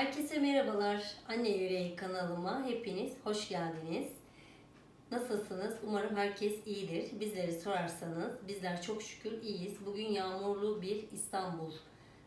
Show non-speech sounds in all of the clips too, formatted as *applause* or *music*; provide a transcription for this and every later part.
Herkese merhabalar. Anne Yüreği kanalıma hepiniz hoş geldiniz. Nasılsınız? Umarım herkes iyidir. Bizleri sorarsanız bizler çok şükür iyiyiz. Bugün yağmurlu bir İstanbul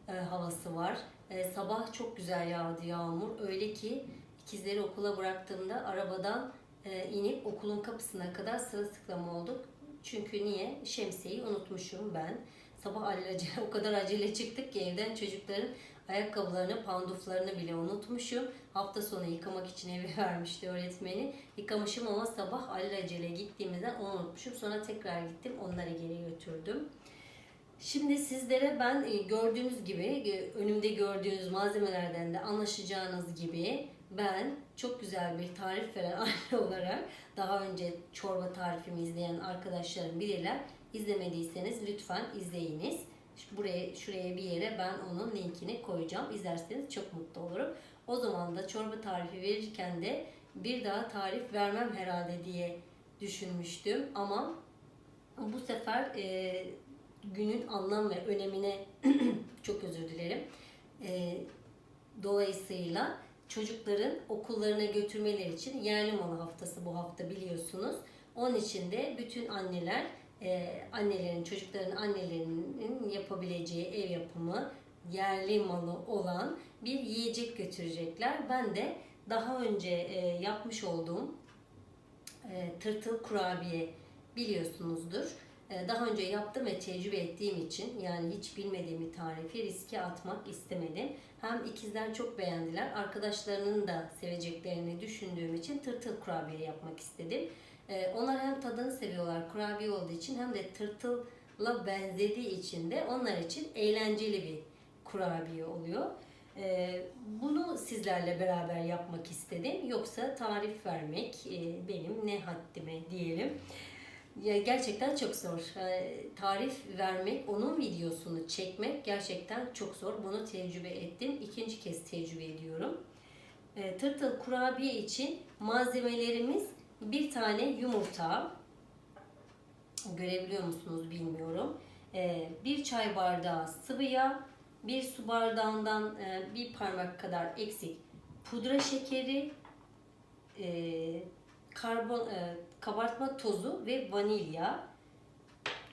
e, havası var. E, sabah çok güzel yağdı yağmur. Öyle ki ikizleri okula bıraktığımda arabadan e, inip okulun kapısına kadar sırılsıklam olduk. Çünkü niye? Şemsiyeyi unutmuşum ben. Sabah alelacele *laughs* o kadar acele çıktık ki evden çocukların ayakkabılarını, panduflarını bile unutmuşum. Hafta sonu yıkamak için eve *laughs* vermişti öğretmeni. Yıkamışım ama sabah alelacele gittiğimizden onu unutmuşum. Sonra tekrar gittim onları geri götürdüm. Şimdi sizlere ben e, gördüğünüz gibi e, önümde gördüğünüz malzemelerden de anlaşacağınız gibi ben çok güzel bir tarif veren *laughs* anne olarak daha önce çorba tarifimi izleyen arkadaşlarım bilirler. İzlemediyseniz lütfen izleyiniz. Buraya şuraya bir yere ben onun linkini koyacağım. İzlerseniz çok mutlu olurum. O zaman da çorba tarifi verirken de bir daha tarif vermem herhalde diye düşünmüştüm ama bu sefer e, günün anlam ve önemine *clears throat* çok özür dilerim. E, dolayısıyla çocukların okullarına götürmeleri için yerli malı haftası bu hafta biliyorsunuz. Onun için de bütün anneler e, annelerin, çocukların annelerinin yapabileceği ev yapımı yerli malı olan bir yiyecek götürecekler. Ben de daha önce e, yapmış olduğum e, tırtıl kurabiye biliyorsunuzdur. Daha önce yaptım ve tecrübe ettiğim için yani hiç bilmediğim bir tarifi riske atmak istemedim. Hem ikizler çok beğendiler, arkadaşlarının da seveceklerini düşündüğüm için tırtıl kurabiye yapmak istedim. E, Onlar hem tadını seviyorlar kurabiye olduğu için hem de tırtılla benzediği için de onlar için eğlenceli bir kurabiye oluyor. E, Bunu sizlerle beraber yapmak istedim. Yoksa tarif vermek e, benim ne haddime diyelim. Ya gerçekten çok zor. E, Tarif vermek, onun videosunu çekmek gerçekten çok zor. Bunu tecrübe ettim. İkinci kez tecrübe ediyorum. Tırtıl kurabiye için malzemelerimiz bir tane yumurta. Görebiliyor musunuz bilmiyorum. E, Bir çay bardağı sıvı yağ, bir su bardağından e, bir parmak kadar eksik pudra şekeri, e, karbon e, kabartma tozu ve vanilya.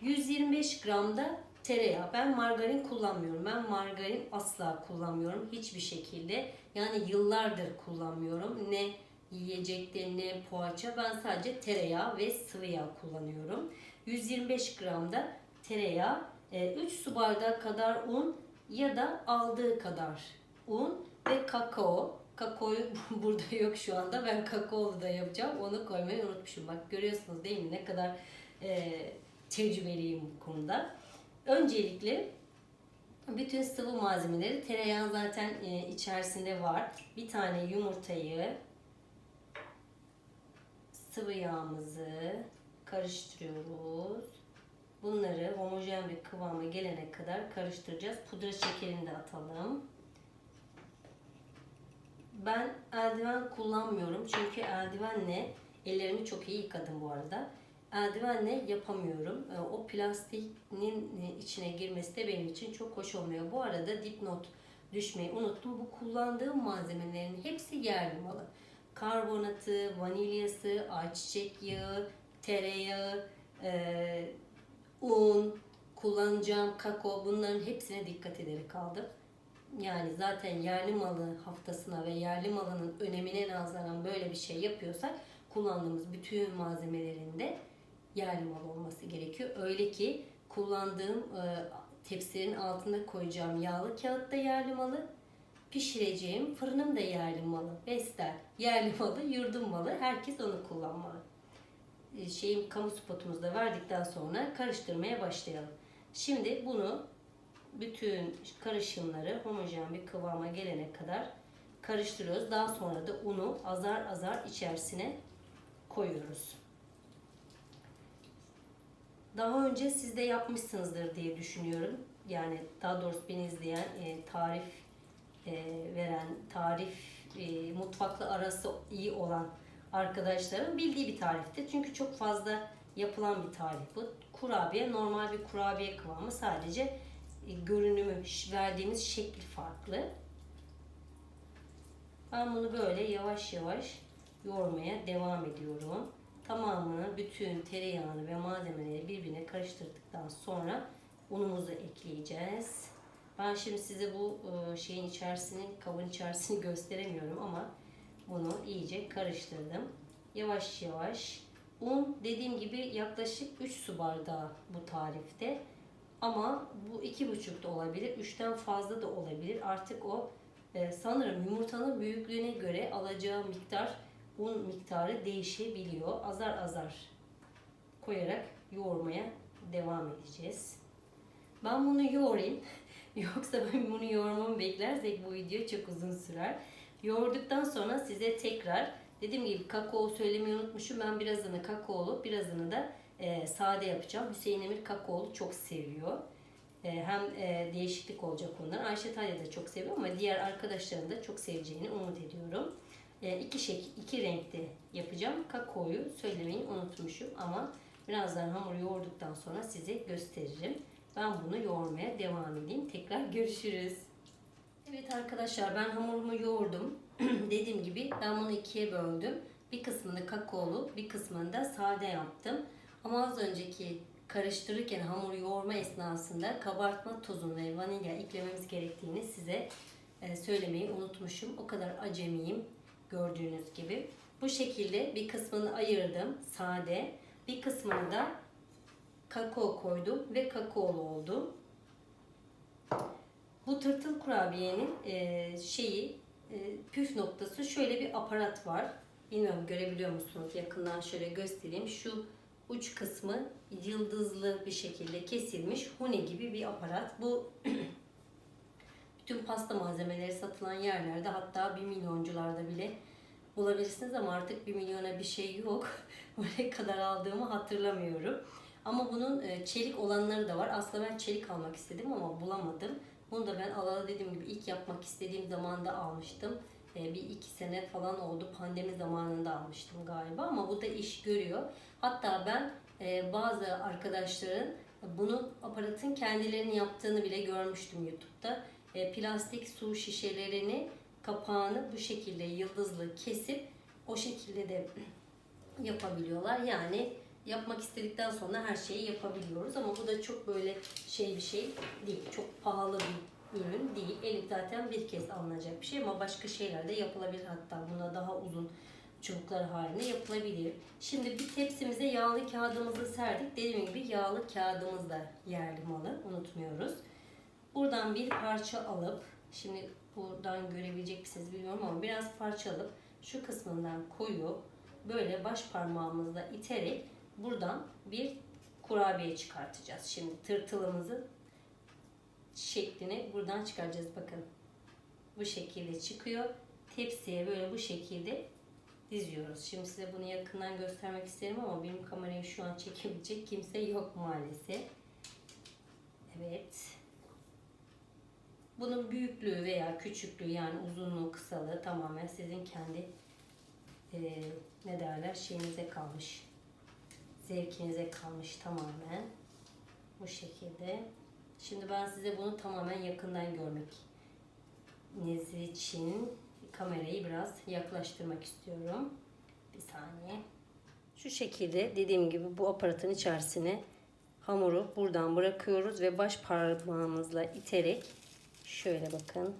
125 gram da tereyağı. Ben margarin kullanmıyorum. Ben margarin asla kullanmıyorum hiçbir şekilde. Yani yıllardır kullanmıyorum. Ne yiyecekte ne poğaça. Ben sadece tereyağı ve sıvı yağ kullanıyorum. 125 gram da tereyağı, 3 su bardağı kadar un ya da aldığı kadar un ve kakao. Kakaoyu *laughs* burada yok şu anda. Ben kakaolu da yapacağım. Onu koymayı unutmuşum. Bak görüyorsunuz değil mi ne kadar e, tecrübeliyim bu konuda. Öncelikle bütün sıvı malzemeleri tereyağı zaten e, içerisinde var. Bir tane yumurtayı sıvı yağımızı karıştırıyoruz. Bunları homojen bir kıvama gelene kadar karıştıracağız. Pudra şekerini de atalım. Ben eldiven kullanmıyorum çünkü eldivenle ellerimi çok iyi yıkadım bu arada. Eldivenle yapamıyorum. E, O plastiğin içine girmesi de benim için çok hoş olmuyor. Bu arada dipnot düşmeyi unuttum. Bu kullandığım malzemelerin hepsi yerli malı. Karbonatı, vanilyası, ayçiçek yağı, tereyağı, e, un, kullanacağım kakao bunların hepsine dikkat ederek aldım. Yani zaten yerli malı haftasına ve yerli malının önemine nazaran böyle bir şey yapıyorsak kullandığımız bütün malzemelerinde yerli mal olması gerekiyor. Öyle ki kullandığım e, tepsilerin altında koyacağım yağlı kağıt da yerli malı, pişireceğim fırınım da yerli malı. Vestel yerli malı, yurdum malı. Herkes onu kullanmalı. E, şeyim kamu spotumuzu da verdikten sonra karıştırmaya başlayalım. Şimdi bunu bütün karışımları homojen bir kıvama gelene kadar karıştırıyoruz. Daha sonra da unu azar azar içerisine koyuyoruz. Daha önce siz de yapmışsınızdır diye düşünüyorum. Yani daha doğrusu beni izleyen, e, tarif veren, tarif e, mutfakla arası iyi olan arkadaşların bildiği bir tariftir. Çünkü çok fazla yapılan bir tarif bu. Kurabiye normal bir kurabiye kıvamı sadece e, görünümü, verdiğimiz şekli farklı. Ben bunu böyle yavaş yavaş yoğurmaya devam ediyorum. Tamamını bütün tereyağını ve malzemeleri birbirine karıştırdıktan sonra unumuzu ekleyeceğiz. Ben şimdi size bu e, şeyin içerisini, kabın içerisini *laughs* gösteremiyorum ama bunu iyice karıştırdım. Yavaş yavaş. Un dediğim gibi yaklaşık 3 su bardağı bu tarifte. Ama bu iki buçuk da olabilir, üçten fazla da olabilir. Artık o e, sanırım yumurtanın büyüklüğüne göre alacağı miktar, un miktarı değişebiliyor. Azar azar koyarak yoğurmaya devam edeceğiz. Ben bunu yoğurayım. *laughs* *laughs* Yoksa ben bunu yoğurmamı beklersek bu video çok uzun sürer. Yoğurduktan sonra size tekrar dediğim gibi kakao söylemeyi unutmuşum. Ben birazını kakaolu birazını da e, sade yapacağım. Hüseyin Emir kakaolu çok seviyor. E, hem e, değişiklik olacak ondan. Ayşe Talya da çok seviyor ama diğer arkadaşların da çok seveceğini umut ediyorum. E, iki şek iki renkte yapacağım. Kakaoyu söylemeyi unutmuşum ama birazdan hamur yoğurduktan sonra size gösteririm. Ben bunu yoğurmaya devam edeyim. Tekrar görüşürüz. Evet arkadaşlar ben hamurumu yoğurdum. *clears throat* Dediğim gibi ben bunu ikiye böldüm. Bir kısmını kakaolu, bir kısmını da sade yaptım. Ama az önceki karıştırırken hamur yoğurma esnasında kabartma tozu ve vanilya eklememiz gerektiğini size e, söylemeyi unutmuşum. O kadar acemiyim gördüğünüz gibi. Bu şekilde bir kısmını ayırdım sade. Bir kısmını da kakao koydum ve kakaolu oldu. Bu tırtıl kurabiyenin e, şeyi e, püf noktası şöyle bir aparat var. Bilmiyorum görebiliyor musunuz? Yakından şöyle göstereyim. Şu uç kısmı yıldızlı bir şekilde kesilmiş hune gibi bir aparat. Bu *clears throat* bütün pasta malzemeleri satılan yerlerde hatta bir milyoncularda bile bulabilirsiniz ama artık bir milyona bir şey yok. *laughs* Oraya kadar aldığımı hatırlamıyorum. Ama bunun e, çelik olanları da var. Aslında ben çelik almak istedim ama bulamadım. Bunu da ben alalı dediğim gibi ilk yapmak istediğim zamanda almıştım. E, bir iki sene falan oldu. Pandemi zamanında almıştım galiba ama bu da iş görüyor. Hatta ben e, bazı arkadaşların bunu aparatın kendilerinin yaptığını bile görmüştüm YouTube'da. Plastik su şişelerini kapağını bu şekilde yıldızlı kesip o şekilde de *clears throat* yapabiliyorlar. Yani yapmak istedikten sonra her şeyi yapabiliyoruz ama bu da çok böyle şey bir şey değil. Çok pahalı bir ürün değil. Elik zaten bir kez alınacak bir şey ama başka şeyler de yapılabilir hatta buna daha uzun çubuklar halinde yapılabilir. Şimdi bir tepsimize yağlı kağıdımızı serdik. Dediğim gibi yağlı kağıdımız da yerli malı unutmuyoruz. Buradan bir parça alıp şimdi buradan görebilecek misiniz bilmiyorum ama biraz parça alıp şu kısmından koyup böyle baş parmağımızla iterek buradan bir kurabiye çıkartacağız. Şimdi tırtılımızı şeklini buradan çıkaracağız. Bakın bu şekilde çıkıyor. Tepsiye böyle bu şekilde diziyoruz. Şimdi size bunu yakından göstermek isterim ama benim kamerayı şu an çekebilecek kimse yok maalesef. Evet. Bunun büyüklüğü veya küçüklüğü yani uzunluğu, kısalığı tamamen sizin kendi e, ne derler şeyinize kalmış. Zevkinize kalmış tamamen. Bu şekilde. Şimdi ben size bunu tamamen yakından görmek için kamerayı biraz yaklaştırmak istiyorum. Bir saniye. Şu şekilde dediğim gibi bu aparatın içerisine hamuru buradan bırakıyoruz ve baş parmağımızla iterek şöyle bakın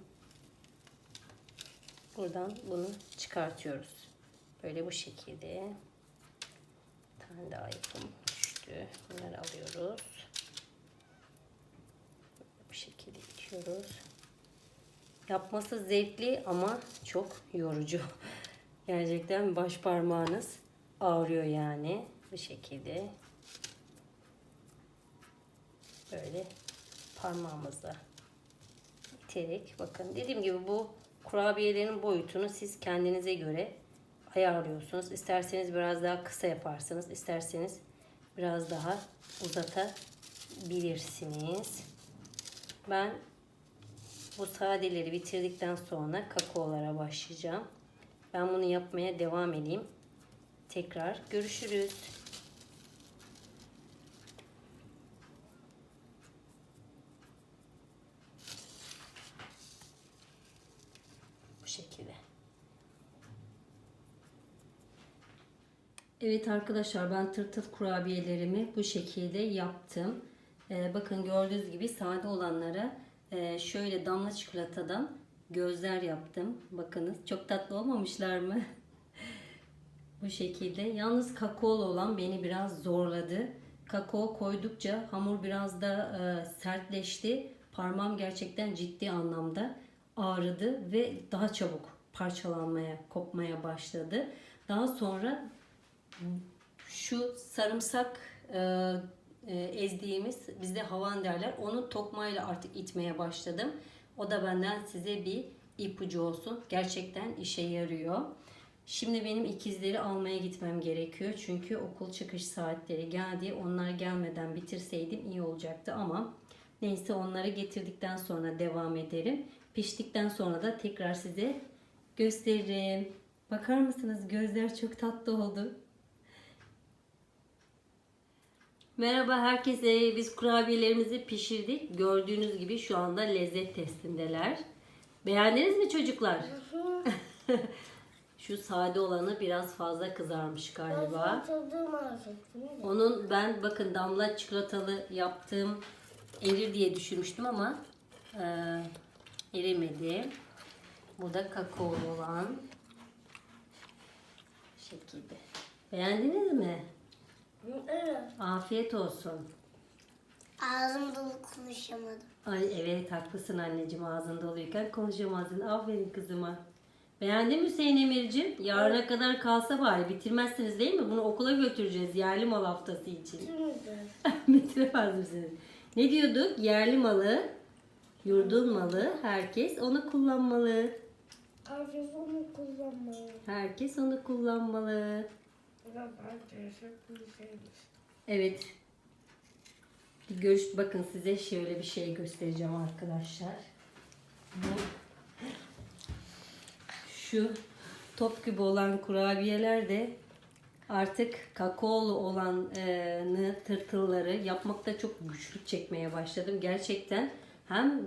buradan bunu çıkartıyoruz. Böyle bu şekilde. Tane daha yapım düştü. Bunları alıyoruz. Bu şekilde itiyoruz. Yapması zevkli ama çok yorucu. *laughs* Gerçekten baş parmağınız ağrıyor yani. Bu şekilde. Böyle parmağımızla iterek bakın dediğim gibi bu kurabiyelerin boyutunu siz kendinize göre ayarlıyorsunuz. İsterseniz biraz daha kısa yaparsınız. isterseniz biraz daha uzatabilirsiniz. Ben bu sadeleri bitirdikten sonra kakaolara başlayacağım. Ben bunu yapmaya devam edeyim. Tekrar görüşürüz. Bu şekilde. Evet arkadaşlar ben tırtıl kurabiyelerimi bu şekilde yaptım. Ee, bakın gördüğünüz gibi sade olanlara e, şöyle damla çikolatadan gözler yaptım. Bakınız çok tatlı olmamışlar mı? *laughs* bu şekilde. Yalnız kakaolu olan beni biraz zorladı. Kakao koydukça hamur biraz da e, sertleşti. Parmağım gerçekten ciddi anlamda ağrıdı ve daha çabuk parçalanmaya, kopmaya başladı. Daha sonra şu sarımsak e, e, ezdiğimiz bizde havan derler. Onu tokmayla artık itmeye başladım. O da benden size bir ipucu olsun. Gerçekten işe yarıyor. Şimdi benim ikizleri almaya gitmem gerekiyor. Çünkü okul çıkış saatleri geldi. Onlar gelmeden bitirseydim iyi olacaktı ama neyse onları getirdikten sonra devam ederim. Piştikten sonra da tekrar size gösteririm. Bakar mısınız? Gözler çok tatlı oldu. Merhaba herkese. Biz kurabiyelerimizi pişirdik. Gördüğünüz gibi şu anda lezzet testindeler. Beğendiniz mi çocuklar? *laughs* şu sade olanı biraz fazla kızarmış galiba. Onun ben bakın damla çikolatalı yaptığım erir diye düşünmüştüm ama e, erimedi. Bu da kakaolu olan şekilde. Beğendiniz mi? Evet. Afiyet olsun. Ağzım dolu konuşamadım. Ay evet haklısın anneciğim ağzın doluyken konuşamazdın. Aferin kızıma. Beğendin mi Hüseyin Emir'cim? Yarına kadar kalsa bari bitirmezsiniz değil mi? Bunu okula götüreceğiz yerli mal haftası için. *laughs* Bitiremez misiniz? Ne diyorduk? Yerli malı, yurdun malı, herkes onu kullanmalı. Herkes onu kullanmalı. Herkes onu kullanmalı. Evet. Bir görüş, bakın size şöyle bir şey göstereceğim arkadaşlar. Bu şu top gibi olan kurabiyeler de artık kakaolu olanı tırtılları yapmakta çok güçlük çekmeye başladım. Gerçekten hem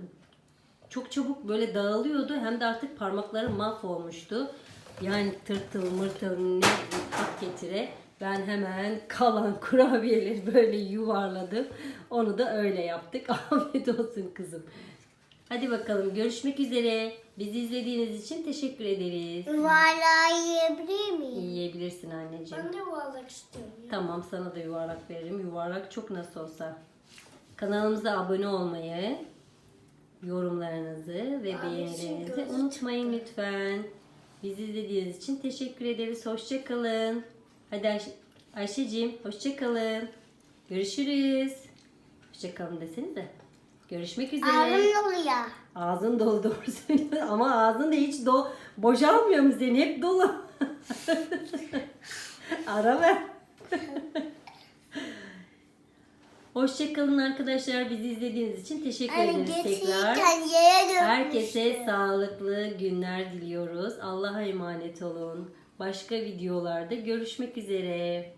çok çabuk böyle dağılıyordu hem de artık parmaklarım mahvolmuştu. Yani tırtıl mırtıl ne hak getire ben hemen kalan *laughs* kurabiyeleri böyle yuvarladım. Onu da öyle yaptık. *laughs* Afiyet olsun kızım. Hadi bakalım görüşmek üzere. Bizi izlediğiniz için teşekkür ederiz. Yuvarlağı yiyebilir miyim? Yiyebilirsin anneciğim. Ben de yuvarlak istiyorum. ya. Tamam sana da yuvarlak veririm. Yuvarlak çok nasıl olsa. Kanalımıza abone olmayı, yorumlarınızı ve beğenilerinizi unutmayın lütfen. Bizi izlediğiniz için teşekkür ederiz. Hoşçakalın. Hadi Ayşe, Ayşe'cim hoşçakalın. Görüşürüz. Hoşçakalın desenize. Görüşmek üzere. Ağzım doluyor. Ağzın dolu doğru söylüyorsun ama ağzın da hiç do boşalmıyor mu senin? Hep dolu. *laughs* Ara ver. *laughs* Hoşçakalın arkadaşlar. Bizi izlediğiniz için teşekkür Hani ederiz tekrar. Herkese sağlıklı günler diliyoruz. Allah'a emanet olun. Başka videolarda görüşmek üzere.